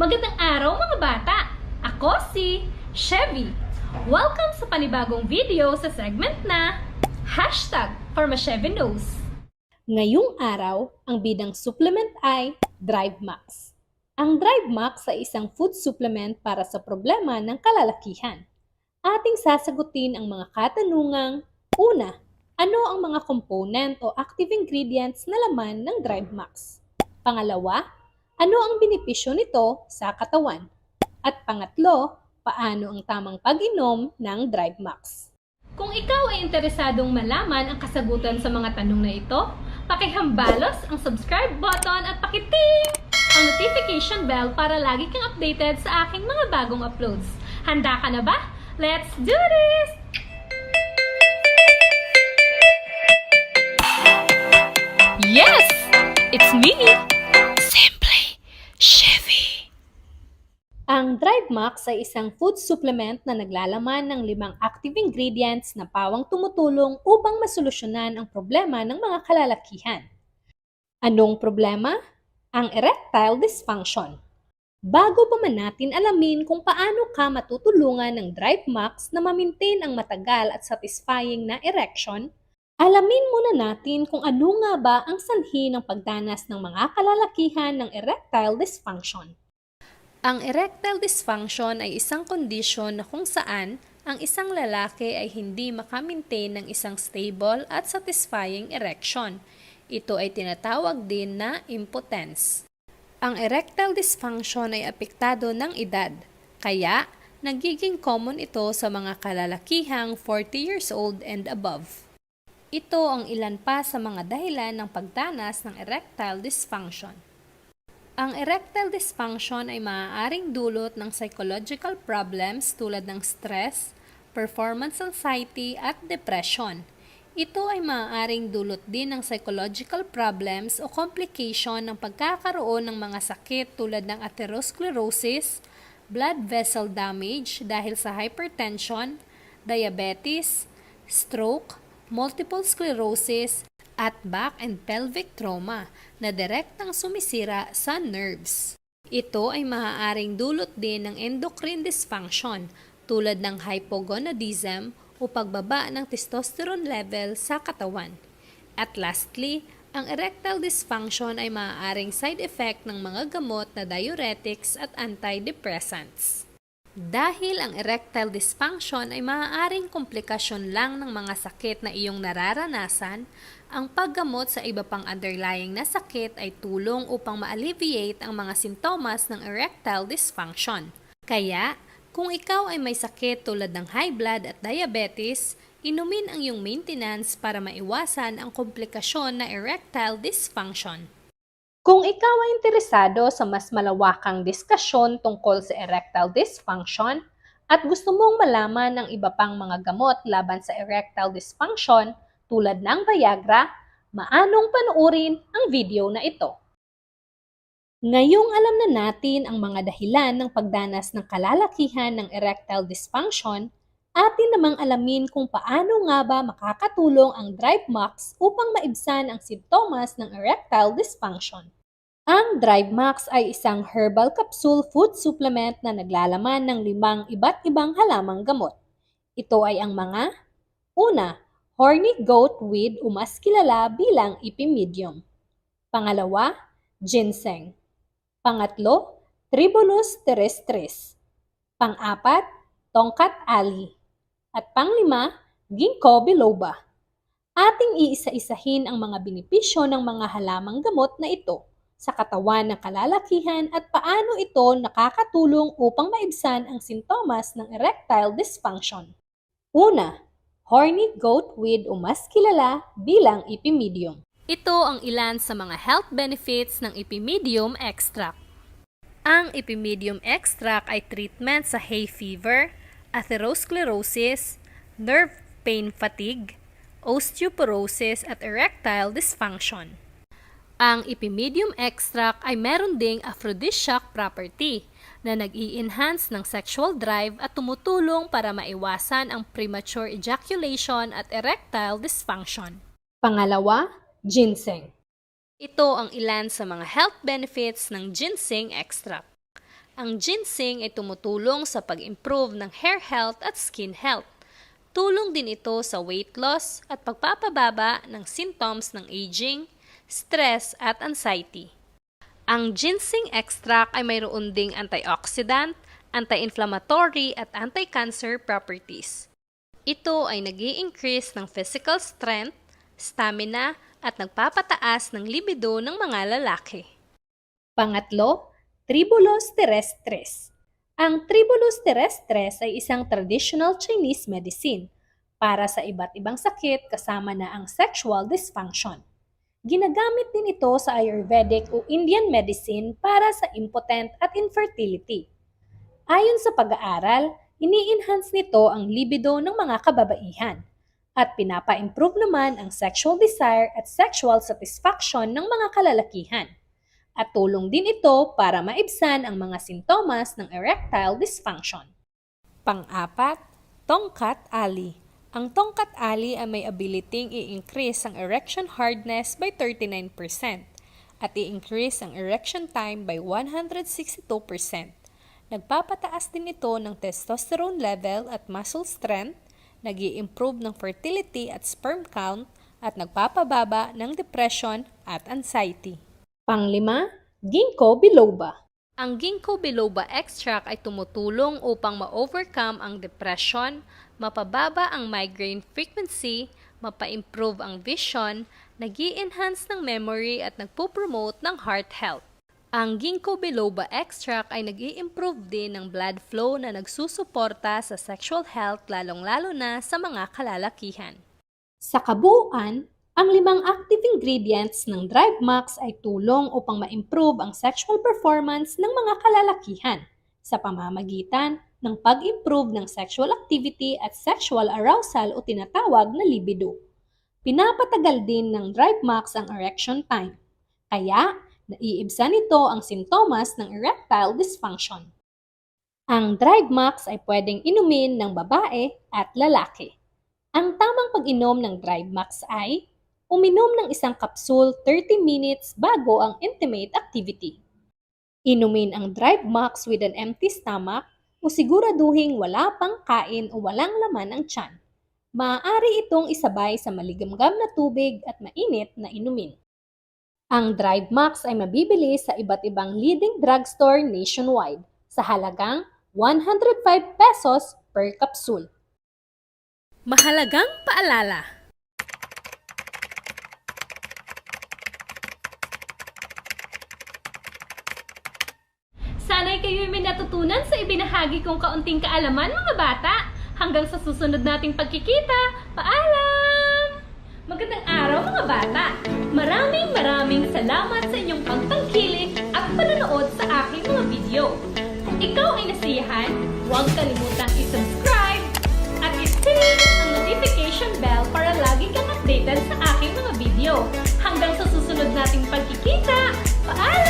Magandang araw mga bata! Ako si Chevy. Welcome sa panibagong video sa segment na Hashtag for Knows. Ngayong araw, ang bidang supplement ay Drive Max. Ang Drive Max ay isang food supplement para sa problema ng kalalakihan. Ating sasagutin ang mga katanungang Una, ano ang mga component o active ingredients na laman ng Drive Max? Pangalawa, ano ang benepisyo nito sa katawan? At pangatlo, paano ang tamang pag-inom ng Drive Max? Kung ikaw ay interesadong malaman ang kasagutan sa mga tanong na ito, pakihambalos ang subscribe button at pakiting ang notification bell para lagi kang updated sa aking mga bagong uploads. Handa ka na ba? Let's do this! Yes! It's me! Ang Drive Max ay isang food supplement na naglalaman ng limang active ingredients na pawang tumutulong upang masolusyonan ang problema ng mga kalalakihan. Anong problema? Ang erectile dysfunction. Bago pa man natin alamin kung paano ka matutulungan ng Drive Max na ma-maintain ang matagal at satisfying na erection, alamin muna natin kung ano nga ba ang sanhi ng pagdanas ng mga kalalakihan ng erectile dysfunction. Ang erectile dysfunction ay isang kondisyon na kung saan ang isang lalaki ay hindi makamintain ng isang stable at satisfying erection. Ito ay tinatawag din na impotence. Ang erectile dysfunction ay apektado ng edad, kaya nagiging common ito sa mga kalalakihang 40 years old and above. Ito ang ilan pa sa mga dahilan ng pagdanas ng erectile dysfunction. Ang erectile dysfunction ay maaaring dulot ng psychological problems tulad ng stress, performance anxiety at depression. Ito ay maaaring dulot din ng psychological problems o complication ng pagkakaroon ng mga sakit tulad ng atherosclerosis, blood vessel damage dahil sa hypertension, diabetes, stroke, multiple sclerosis, at back and pelvic trauma na direktang sumisira sa nerves. Ito ay maaaring dulot din ng endocrine dysfunction tulad ng hypogonadism o pagbaba ng testosterone level sa katawan. At lastly, ang erectile dysfunction ay maaaring side effect ng mga gamot na diuretics at antidepressants. Dahil ang erectile dysfunction ay maaaring komplikasyon lang ng mga sakit na iyong nararanasan, ang paggamot sa iba pang underlying na sakit ay tulong upang ma-alleviate ang mga sintomas ng erectile dysfunction. Kaya, kung ikaw ay may sakit tulad ng high blood at diabetes, inumin ang iyong maintenance para maiwasan ang komplikasyon na erectile dysfunction. Kung ikaw ay interesado sa mas malawakang diskusyon tungkol sa erectile dysfunction at gusto mong malaman ng iba pang mga gamot laban sa erectile dysfunction tulad ng Viagra, maanong panuorin ang video na ito. Ngayong alam na natin ang mga dahilan ng pagdanas ng kalalakihan ng erectile dysfunction, atin namang alamin kung paano nga ba makakatulong ang Drive Max upang maibsan ang simptomas ng erectile dysfunction. Ang Drive Max ay isang herbal capsule food supplement na naglalaman ng limang iba't ibang halamang gamot. Ito ay ang mga Una, horny goat weed o mas kilala bilang ipimedium. Pangalawa, ginseng. Pangatlo, Tribulus terrestris. Pang-apat, Tongkat ali. At panglima, Ginkgo biloba. Ating iisa-isahin ang mga benepisyo ng mga halamang gamot na ito sa katawan ng kalalakihan at paano ito nakakatulong upang maibsan ang sintomas ng erectile dysfunction. Una, horny goat weed o mas kilala bilang ipimedium. Ito ang ilan sa mga health benefits ng Epimedium extract. Ang Epimedium extract ay treatment sa hay fever, atherosclerosis, nerve pain fatigue, osteoporosis at erectile dysfunction. Ang Epimedium extract ay meron ding aphrodisiac property na nag-i-enhance ng sexual drive at tumutulong para maiwasan ang premature ejaculation at erectile dysfunction. Pangalawa, ginseng. Ito ang ilan sa mga health benefits ng ginseng extract. Ang ginseng ay tumutulong sa pag-improve ng hair health at skin health. Tulong din ito sa weight loss at pagpapababa ng symptoms ng aging, stress at anxiety. Ang ginseng extract ay mayroon ding antioxidant, anti-inflammatory at anti-cancer properties. Ito ay nag increase ng physical strength, stamina at nagpapataas ng libido ng mga lalaki. Pangatlo, Tribulus terrestris. Ang Tribulus terrestris ay isang traditional Chinese medicine para sa iba't ibang sakit kasama na ang sexual dysfunction. Ginagamit din ito sa Ayurvedic o Indian medicine para sa impotent at infertility. Ayon sa pag-aaral, ini-enhance nito ang libido ng mga kababaihan at pinapa-improve naman ang sexual desire at sexual satisfaction ng mga kalalakihan. At tulong din ito para maibsan ang mga sintomas ng erectile dysfunction. Pang-apat, tongkat ali. Ang tongkat ali ay may ability i-increase ang erection hardness by 39% at i-increase ang erection time by 162%. Nagpapataas din ito ng testosterone level at muscle strength, nag improve ng fertility at sperm count, at nagpapababa ng depression at anxiety. Panglima, ginkgo biloba. Ang ginkgo biloba extract ay tumutulong upang ma-overcome ang depression, mapababa ang migraine frequency, mapa-improve ang vision, nag enhance ng memory at nagpo-promote ng heart health. Ang ginkgo biloba extract ay nag improve din ng blood flow na nagsusuporta sa sexual health lalong-lalo na sa mga kalalakihan. Sa kabuuan, ang limang active ingredients ng Drive Max ay tulong upang ma-improve ang sexual performance ng mga kalalakihan sa pamamagitan ng pag-improve ng sexual activity at sexual arousal o tinatawag na libido. Pinapatagal din ng Drive Max ang erection time. Kaya, naiibsan nito ang sintomas ng erectile dysfunction. Ang Drive Max ay pwedeng inumin ng babae at lalaki. Ang tamang pag-inom ng Drive Max ay uminom ng isang kapsul 30 minutes bago ang intimate activity. Inumin ang Drive Max with an empty stomach o siguraduhing wala pang kain o walang laman ang tiyan. Maaari itong isabay sa maligamgam na tubig at mainit na inumin. Ang Drive Max ay mabibili sa iba't ibang leading drugstore nationwide sa halagang 105 pesos per kapsul. Mahalagang paalala! Sana'y kayo'y may natutunan sa ibinahagi kong kaunting kaalaman mga bata. Hanggang sa susunod nating pagkikita, paalam! Magandang araw mga bata! Maraming maraming salamat sa inyong pagtangkilik at panonood sa aking mga video. Kung ikaw ay nasiyahan, huwag kalimutang i-subscribe at i-click ang notification bell para lagi kang updated sa aking mga video. Hanggang sa susunod nating pagkikita, paalam!